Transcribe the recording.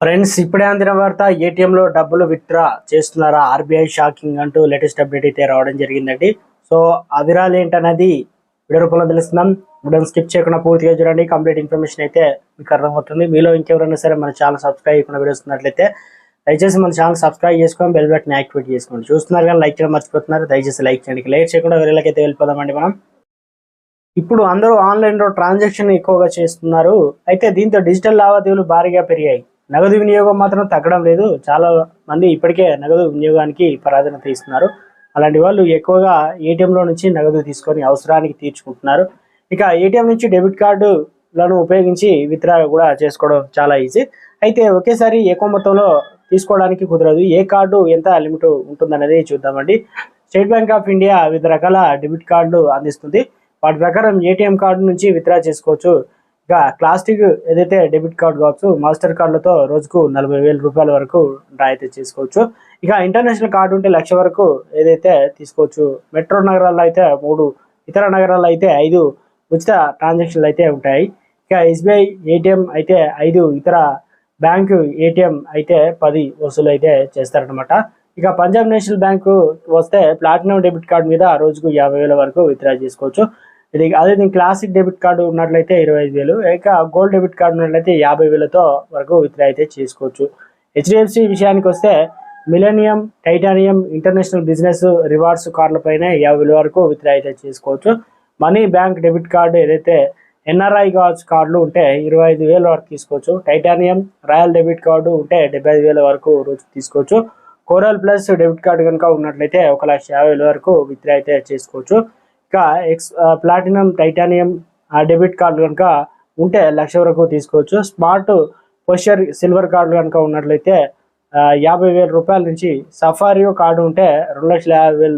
Friends ఇప్పుడే అందిన వార్త ఏటీఎంలో డబ్బులు విత్డ్రా చేస్తున్నారా? ఆర్బీఐ షాకింగ్ అంటూ లేటెస్ట్ అప్డేట్ అయితే రావడం జరిగిందండి. సో అవిరాలు వివరాలు ఏంటన్నది వీడియో రూపంలో తెలుస్తున్నాం. వీడియోని స్కిప్ చేయకుండా పూర్తిగా చూడండి. కంప్లీట్ ఇన్ఫర్మేషన్ అయితే మీకు అర్థమవుతుంది. మీలో ఇంకెవరైనా సరే మన ఛానల్ సబ్స్క్రైబ్ చేయకుండా వీడియోస్ ఉన్నట్లయితే దయచేసి మన ఛానల్ సబ్స్క్రైబ్ చేసుకొని బెల్ బటన్ యాక్టివేట్ చేసుకోండి. చూస్తున్నారు కానీ లైక్ చేయడం మర్చిపోతున్నారు. దయచేసి లైక్ చేయండి. లైక్ చేయకుండా వీళ్ళకైతే వెళ్ళిపోదామండి మనం. ఇప్పుడు అందరూ ఆన్లైన్లో ట్రాన్సాక్షన్ ఎక్కువగా చేస్తున్నారు. అయితే దీంతో డిజిటల్ లావాదేవీలు భారీగా పెరిగాయి. నగదు వినియోగం మాత్రం తగ్గడం లేదు. చాలా మంది ఇప్పటికే నగదు వినియోగానికి ప్రాధాన్యత ఇస్తున్నారు. అలాంటి వాళ్ళు ఎక్కువగా ఏటీఎంలో నుంచి నగదు తీసుకొని అవసరానికి తీర్చుకుంటున్నారు. ఇక ఏటీఎం నుంచి డెబిట్ కార్డులను ఉపయోగించి విత్డ్రా కూడా చేసుకోవడం చాలా ఈజీ. అయితే ఒకేసారి ఎక్కువ మొత్తంలో తీసుకోవడానికి కుదరదు. ఏ కార్డు ఎంత లిమిట్ ఉంటుందనేది చూద్దామండి. స్టేట్ బ్యాంక్ ఆఫ్ ఇండియా వివిధ రకాల డెబిట్ కార్డులు అందిస్తుంది. వాటి ప్రకారం ఏటీఎం కార్డు నుంచి విత్డ్రా చేసుకోవచ్చు. ఇక క్లాసిక్ ఏదైతే డెబిట్ కార్డు కావచ్చు మాస్టర్ కార్డులతో రోజుకు నలభై వేల రూపాయల వరకు డ్రా అయితే చేసుకోవచ్చు. ఇక ఇంటర్నేషనల్ కార్డు ఉంటే లక్ష వరకు ఏదైతే తీసుకోవచ్చు. మెట్రో నగరాల్లో అయితే మూడు ఇతర నగరాల్లో అయితే ఐదు ఉచిత ట్రాన్సాక్షన్లు అయితే ఉంటాయి. ఇక ఎస్బీఐ ఏటీఎం అయితే ఐదు ఇతర బ్యాంకు ఏటీఎం అయితే పది వసూలు అయితే చేస్తారనమాట ఇక పంజాబ్ నేషనల్ బ్యాంకు వస్తే ప్లాటినం డెబిట్ కార్డు మీద రోజుకు యాభై వేల వరకు విత్డ్రా చేసుకోవచ్చు. ఇది అదే దీని క్లాసిక్ డెబిట్ కార్డు ఉన్నట్లయితే ఇరవై ఐదు వేలు. ఇక గోల్డ్ డెబిట్ కార్డు ఉన్నట్లయితే యాభై వేలతో వరకు విత్డ్రా అయితే చేసుకోవచ్చు. హెచ్డిఎఫ్సి విషయానికి వస్తే millennium titanium international business rewards కార్డులపైన యాభై వేల వరకు విత్డ్రా అయితే చేసుకోవచ్చు. మనీ బ్యాంక్ డెబిట్ కార్డు ఏదైతే ఎన్ఆర్ఐ కావచ్చు కార్డులు ఉంటే ఇరవై ఐదు వేల వరకు తీసుకోవచ్చు. టైటానియం రాయల్ డెబిట్ కార్డు ఉంటే డెబ్బై ఐదు వేల వరకు రోజు తీసుకోవచ్చు. కోరల్ ప్లస్ డెబిట్ కార్డు కనుక ఉన్నట్లయితే ఒక లక్ష యాభై వేల వరకు విత్డ్రా అయితే చేసుకోవచ్చు. ఇక X platinum titanium debit card కనుక ఉంటే లక్ష వరకు తీసుకోవచ్చు. స్మార్ట్ పొషర్ సిల్వర్ కార్డు కనుక ఉన్నట్లయితే ఆ, యాభై వేల రూపాయల నుంచి సఫారియో కార్డు ఉంటే రెండు లక్షల యాభై వేలు